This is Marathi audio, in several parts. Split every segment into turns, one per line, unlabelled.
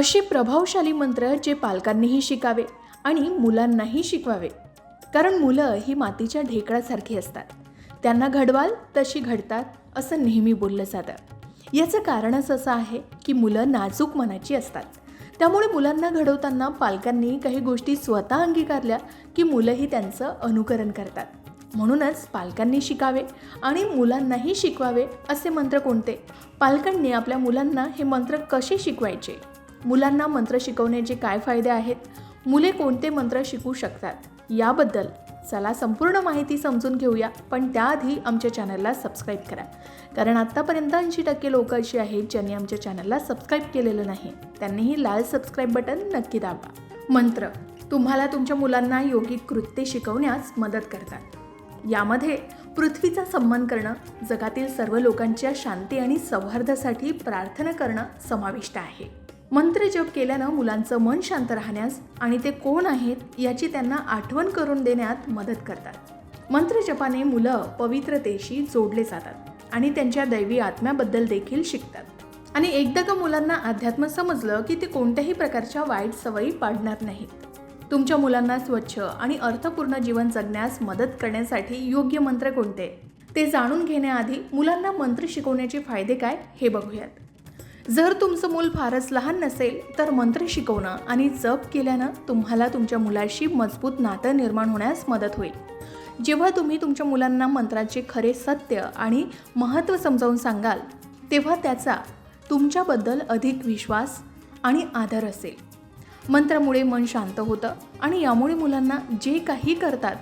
असे प्रभावशाली मंत्र जे पालकांनीही शिकावे आणि मुलांनाही शिकवावे. कारण मुलं ही मातीच्या ढेकळासारखी असतात. त्यांना घडवाल तशी घडतात असं नेहमी बोललं जातं. याचं कारणच असं आहे की मुलं नाजूक मनाची असतात. त्यामुळे मुलांना घडवताना पालकांनी काही गोष्टी स्वतः अंगीकारल्या की मुलंही त्यांचं अनुकरण करतात. म्हणूनच पालकांनी शिकावे आणि मुलांनाही शिकवावे असे मंत्र कोणते? पालकांनी आपल्या मुलांना हे मंत्र कसे शिकवायचे? मुलांना मंत्र शिकवण्याचे काय फायदे आहेत? मुले कोणते मंत्र शिकू शकतात? याबद्दल चला संपूर्ण माहिती समजून घेऊया पण त्याआधी आमच्या चॅनलला सबस्क्राईब करा. कारण आत्तापर्यंत ऐंशी टक्के लोक अशी आहेत ज्यांनी आमच्या चॅनलला सबस्क्राईब केलेलं नाही. त्यांनीही लाल सबस्क्राईब बटन नक्की दाबा. मंत्र तुम्हाला तुमच्या मुलांना योगिक कृत्ये शिकवण्यास मदत करतात. यामध्ये पृथ्वीचा सन्मान करणं जगातील सर्व लोकांच्या शांती आणि सौहार्दासाठी प्रार्थना करणं समाविष्ट आहे. मंत्र जप केल्यानं मुलांचं मन शांत राहण्यास आणि ते कोण आहेत याची त्यांना आठवण करून देण्यात मदत करतात. मंत्र जपाने मुलं पवित्रतेशी जोडले जातात आणि त्यांच्या दैवी आत्म्याबद्दल देखील शिकतात. आणि एकदा का मुलांना अध्यात्म समजलं की ते कोणत्याही प्रकारच्या वाईट सवयी पाडणार नाहीत. तुमच्या मुलांना स्वच्छ आणि अर्थपूर्ण जीवन जगण्यास मदत करण्यासाठी योग्य मंत्र कोणते? ते जाणून घेण्याआधी मुलांना मंत्र शिकवण्याचे फायदे काय हे बघूयात. जर तुमचं मूल फारच लहान नसेल तर मंत्र शिकवणं आणि जप केल्यानं तुम्हाला तुमच्या मुलाशी मजबूत नातं निर्माण होण्यास मदत होईल. जेव्हा तुम्ही तुमच्या मुलांना मंत्राचे खरे सत्य आणि महत्त्व समजावून सांगाल तेव्हा त्याचा तुमच्याबद्दल अधिक विश्वास आणि आदर असेल. मंत्रामुळे मन शांत होतं आणि यामुळे मुलांना जे काही करतात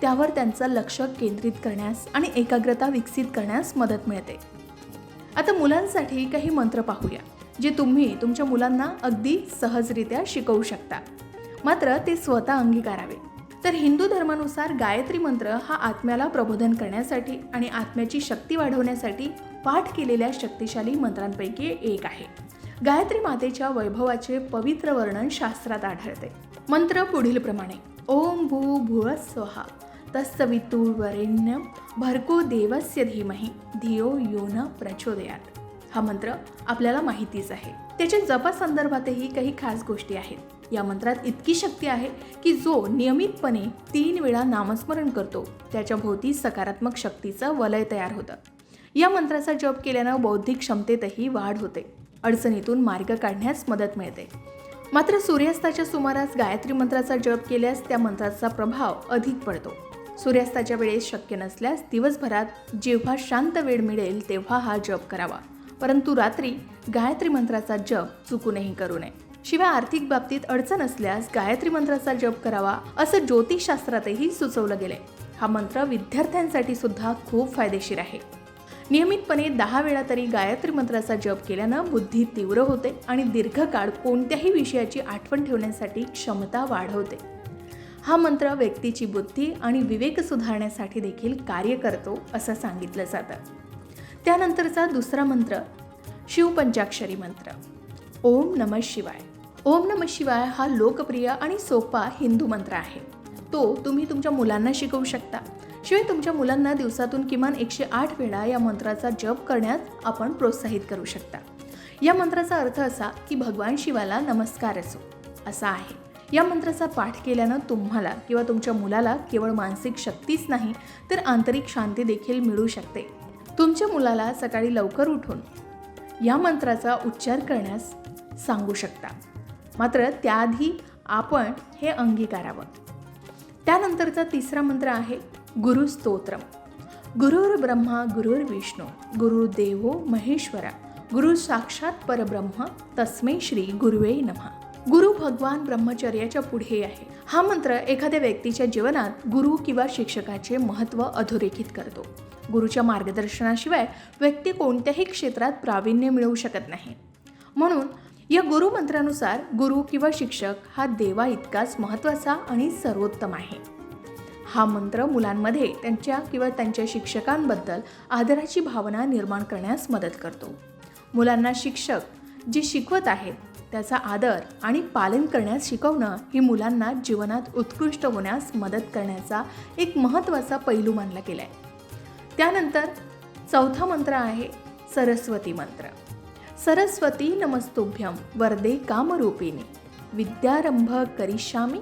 त्यावर त्यांचं लक्ष केंद्रित करण्यास आणि एकाग्रता विकसित करण्यास मदत मिळते. आता मुलांसाठी काही मंत्र पाहूया जे तुम्ही तुमच्या मुलांना अगदी सहजरित्या शिकवू शकता. मात्र ते स्वतः अंगीकारावे. तर हिंदू धर्मानुसार गायत्री मंत्र हा आत्म्याला प्रबोधन करण्यासाठी आणि आत्म्याची शक्ती वाढवण्यासाठी पाठ केलेल्या शक्तिशाली मंत्रांपैकी एक आहे. गायत्री मातेच्या वैभवाचे पवित्र वर्णन शास्त्रात आढळते. मंत्र पुढील प्रमाणे ओम भू भुव स्वहा तत्सवितुर्वरेण्यम भरको देवस्य धीमहि धियो यो न प्रचोदयात. हा मंत्र आपल्याला माहितीच आहे. त्याच्या जपासंदर्भातही काही खास गोष्टी आहेत. या मंत्रात इतकी शक्ती आहे की जो नियमितपणे तीन वेळा नामस्मरण करतो त्याच्या भोवती सकारात्मक शक्तीचं वलय तयार होतं. या मंत्राचा जप केल्यानं बौद्धिक क्षमतेतही वाढ होते. अडचणीतून मार्ग काढण्यास मदत मिळते. मात्र सूर्यास्ताच्या सुमारास गायत्री मंत्राचा जप केल्यास त्या मंत्राचा प्रभाव अधिक पडतो. सूर्यास्ताच्या वेळेस शक्य नसल्यास दिवसभरात जेव्हा शांत वेळ मिळेल तेव्हा हा जप करावा. परंतु रात्री गायत्री मंत्राचा जप चुकूनही करू नये. शिवाय आर्थिक बाबतीत अडचण असल्यास गायत्री मंत्राचा जप करावा असं ज्योतिषशास्त्रातही सुचवलं गेलंय. हा मंत्र विद्यार्थ्यांसाठी सुद्धा खूप फायदेशीर आहे. नियमितपणे दहा वेळा तरी गायत्री मंत्राचा जप केल्यानं बुद्धी तीव्र होते आणि दीर्घकाळ कोणत्याही विषयाची आठवण ठेवण्यासाठी क्षमता वाढवते. हा मंत्र व्यक्तीची बुद्धी आणि विवेक सुधारण्यासाठी देखील कार्य करतो असं सांगितलं जातं. त्यानंतरचा दुसरा मंत्र शिवपंचाक्षरी मंत्र. ओम नम शिवाय. ओम नम शिवाय हा लोकप्रिय आणि सोपा हिंदू मंत्र आहे. तो तुम्ही तुमच्या मुलांना शिकवू शकता. शिवाय तुमच्या मुलांना दिवसातून किमान एकशे आठ वेळा या मंत्राचा जप करण्यास आपण प्रोत्साहित करू शकता. या मंत्राचा अर्थ असा की भगवान शिवाला नमस्कार असो असा आहे. या मंत्राचा पाठ केल्यानं तुम्हाला किंवा तुमच्या मुलाला केवळ मानसिक शक्तीच नाही तर आंतरिक शांती देखील मिळू शकते. तुमच्या मुलाला सकाळी लवकर उठून या मंत्राचा उच्चार करण्यास सांगू शकता. मात्र त्याआधी आपण हे अंगीकारावं. त्यानंतरचा तिसरा मंत्र आहे गुरुस्तोत्रम गुरुर् ब्रह्मा गुरुर विष्णू महेश्वरा गुरु साक्षात परब्रह्म तस्मै श्री गुरुवे नमः. गुरु भगवान ब्रह्मचर्याच्या पुढे आहे. हा मंत्र एखाद्या व्यक्तीच्या जीवनात गुरु किंवा शिक्षकाचे महत्त्व अधोरेखित करतो. गुरुच्या मार्गदर्शनाशिवाय व्यक्ती कोणत्याही क्षेत्रात प्रावीण्य मिळवू शकत नाही. म्हणून या गुरुमंत्रानुसार गुरु किंवा शिक्षक हा देवा इतकाच महत्त्वाचा आणि सर्वोत्तम आहे. हा मंत्र मुलांमध्ये त्यांच्या किंवा त्यांच्या शिक्षकांबद्दल आदराची भावना निर्माण करण्यास मदत करतो. मुलांना शिक्षक जे शिकवत आहेत त्याचा आदर आणि पालन करण्यास शिकवणं ही मुलांना जीवनात उत्कृष्ट होण्यास मदत करण्याचा एक महत्त्वाचा पैलू मानला गेला आहे त्यानंतर चौथा मंत्र आहे सरस्वती मंत्र. सरस्वती नमस्तुभ्यम वरदे कामरूपिणी. विद्यारंभ करिष्यामी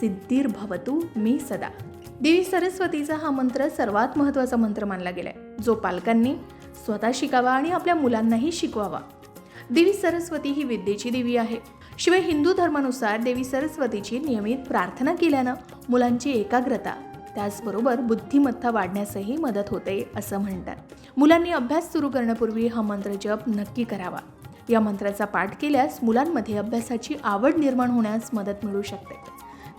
सिद्धिर्भवतु मी सदा. देवी सरस्वतीचा हा मंत्र सर्वात महत्त्वाचा मंत्र मानला गेलाय. जो पालकांनी स्वतः शिकावा आणि आपल्या मुलांनाही शिकवावा. देवी सरस्वती ही विद्येची देवी आहे. शिवाय हिंदू धर्मानुसार देवी सरस्वतीची नियमित प्रार्थना केल्यानं मुलांची एकाग्रता त्याचबरोबर बुद्धिमत्ता वाढण्यासही मदत होते असं म्हणतात. मुलांनी अभ्यास सुरू करण्यापूर्वी हा मंत्र जप नक्की करावा. या मंत्राचा पाठ केल्यास मुलांमध्ये अभ्यासाची आवड निर्माण होण्यास मदत मिळू शकते.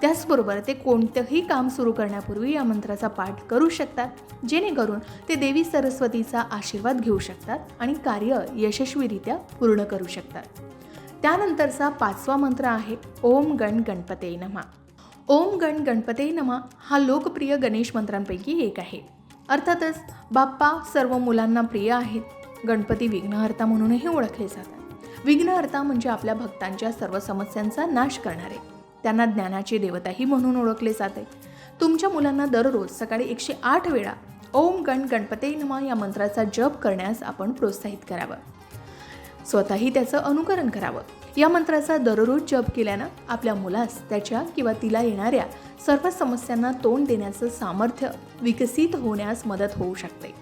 त्याचबरोबर ते कोणतंही काम सुरू करण्यापूर्वी या मंत्राचा पाठ करू शकतात जेणेकरून ते देवी सरस्वतीचा आशीर्वाद घेऊ शकतात आणि कार्य यशस्वीरित्या पूर्ण करू शकतात. त्यानंतरचा पाचवा मंत्र आहे ओम गण गणपते नमा. ओम गण गणपते नमा हा लोकप्रिय गणेश मंत्रांपैकी एक आहे. अर्थातच बाप्पा सर्व मुलांना प्रिय आहेत. गणपती विघ्नहर्ता म्हणूनही ओळखले जातात. विघ्नहर्ता म्हणजे आपल्या भक्तांच्या सर्व समस्यांचा नाश करणारे. त्यांना ज्ञानाची देवताही म्हणून ओळखले जाते. तुमच्या मुलांना दररोज सकाळी एकशे आठ वेळा ओम गण गणपते नमा या मंत्राचा जप करण्यास आपण प्रोत्साहित करावं. स्वतःही त्याचं अनुकरण करावं. या मंत्राचा दररोज जप केल्यानं आपल्या मुलास त्याच्या किंवा तिला येणाऱ्या सर्व समस्यांना तोंड देण्याचं सामर्थ्य विकसित होण्यास मदत होऊ शकते.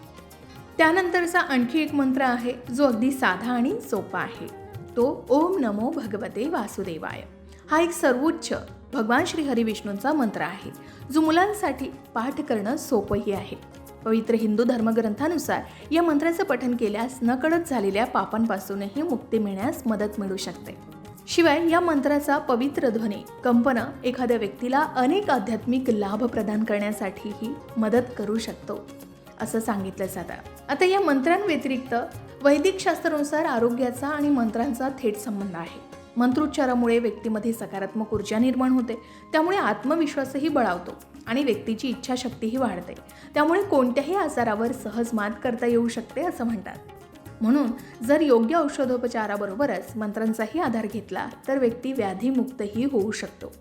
त्यानंतरचा आणखी एक मंत्र आहे जो अगदी साधा आणि सोपा आहे. तो ओम नमो भगवते वासुदेवाय. हा एक सर्वोच्च भगवान श्री हरिविष्णूंचा मंत्र आहे जो मुलांसाठी पाठ करणं सोपंही आहे. पवित्र हिंदू धर्मग्रंथानुसार या मंत्राचं पठन केल्यास नकळत झालेल्या पापांपासूनही मुक्ती मिळण्यास मदत मिळू शकते. शिवाय या मंत्राचा पवित्र ध्वनी कंपनं एखाद्या व्यक्तीला अनेक आध्यात्मिक लाभ प्रदान करण्यासाठीही मदत करू शकतो असं सांगितलं जातं. आता या मंत्रांव्यतिरिक्त वैदिक शास्त्रानुसार आरोग्याचा आणि मंत्रांचा थेट संबंध आहे. मंत्रोच्चारामुळे व्यक्तीमध्ये सकारात्मक ऊर्जा निर्माण होते. त्यामुळे आत्मविश्वासही बळावतो आणि व्यक्तीची इच्छाशक्तीही वाढते. त्यामुळे कोणत्याही आजारावर सहज मात करता येऊ शकते असं म्हणतात. म्हणून जर योग्य औषधोपचाराबरोबरच मंत्रांचाही आधार घेतला तर व्यक्ती व्याधीमुक्तही होऊ शकतो.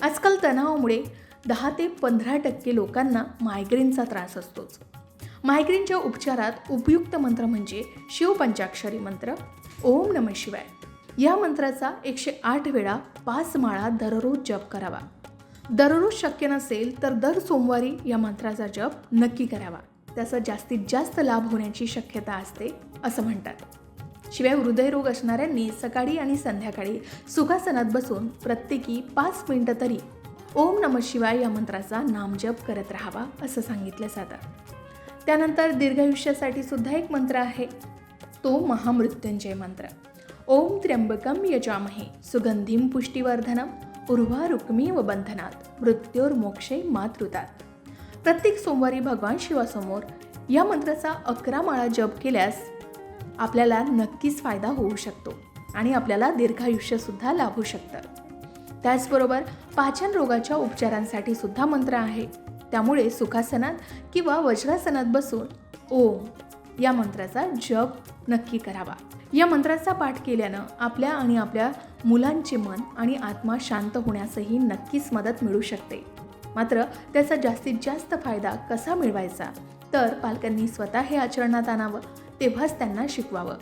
आजकाल तणावामुळे दहा ते पंधरा टक्के लोकांना मायग्रेनचा त्रास असतोच. मायग्रेनच्या उपचारात उपयुक्त मंत्र म्हणजे शिवपंचाक्षरी मंत्र ओम नम शिवाय. या मंत्राचा एकशे आठ वेळा पाच माळा दररोज जप करावा. दररोज शक्य नसेल तर दर सोमवारी या मंत्राचा जप नक्की करावा. त्याचा जास्तीत जास्त लाभ होण्याची शक्यता असते असं म्हणतात. शिवाय हृदयरोग असणाऱ्यांनी सकाळी आणि संध्याकाळी सुखासनात बसून प्रत्येकी पाच मिनटं तरी ओम नम शिवाय या मंत्राचा नामजप करत राहावा असं सांगितलं जातं. त्यानंतर दीर्घायुष्यासाठी सुद्धा एक मंत्र आहे. तो महामृत्युंजय मंत्र. ओम त्र्यंबकम यजामहे। सुगंधीम पुष्टिवर्धनम उर्वा व बंधनात मृत्योर्मोक्षे मातृतात। प्रत्येक सोमवारी भगवान शिवासमोर या मंत्राचा अकरा माळा जप केल्यास आपल्याला नक्कीच फायदा होऊ शकतो आणि आपल्याला दीर्घायुष्यसुद्धा लाभू शकतं. त्याचबरोबर पाचन रोगाच्या उपचारांसाठी सुद्धा मंत्र आहे. त्यामुळे सुखासनात किंवा वज्रासनात बसून ओम या मंत्राचा जप नक्की करावा. या मंत्राचा पाठ केल्यानं आपल्या आणि आपल्या मुलांचे मन आणि आत्मा शांत होण्यासही नक्कीच मदत मिळू शकते. मात्र त्याचा जास्तीत जास्त फायदा कसा मिळवायचा? तर पालकांनी स्वतः हे आचरणात आणावं तेव्हाच त्यांना शिकवावं.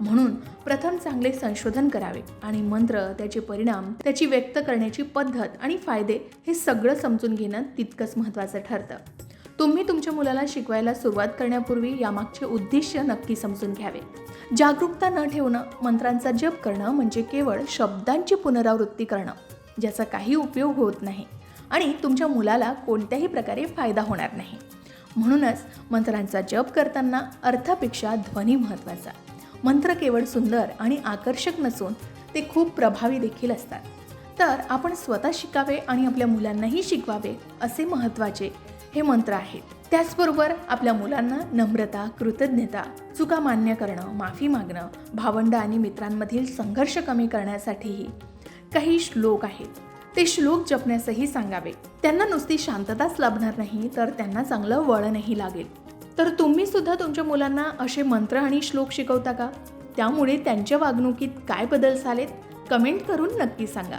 म्हणून प्रथम चांगले संशोधन करावे आणि मंत्र त्याचे परिणाम त्याची व्यक्त करण्याची पद्धत आणि फायदे हे सगळं समजून घेणं तितकंच महत्त्वाचं ठरतं. तुम्ही तुमच्या मुलाला शिकवायला सुरुवात करण्यापूर्वी यामागचे उद्दिष्ट नक्की समजून घ्यावे. जागरूकता न ठेवणं मंत्रांचा जप करणं म्हणजे केवळ शब्दांची पुनरावृत्ती करणं ज्याचा काही उपयोग होत नाही आणि तुमच्या मुलाला कोणत्याही प्रकारे फायदा होणार नाही. म्हणूनच मंत्रांचा जप करताना अर्थापेक्षा ध्वनी महत्त्वाचा. मंत्र केवळ सुंदर आणि आकर्षक नसून ते खूप प्रभावी देखील असतात. तर आपण स्वतः शिकावे आणि आपल्या मुलांनाही शिकवावे असे महत्त्वाचे हे मंत्र आहेत. त्याचबरोबर आपल्या मुलांना नम्रता कृतज्ञता चुका मान्य करणं माफी मागणं भावंड आणि मित्रांमधील संघर्ष कमी करण्यासाठीही काही श्लोक आहेत. ते श्लोक जपण्यासही सांगावे. त्यांना नुसती शांतताच लाभणार नाही तर त्यांना चांगलं वळणही लागेल. तर तुम्ही सुद्धा तुमच्या मुलांना असे मंत्र आणि श्लोक शिकवता का? त्यामुळे त्यांच्या वागणुकीत काय बदल झालेत? कमेंट करून नक्की सांगा.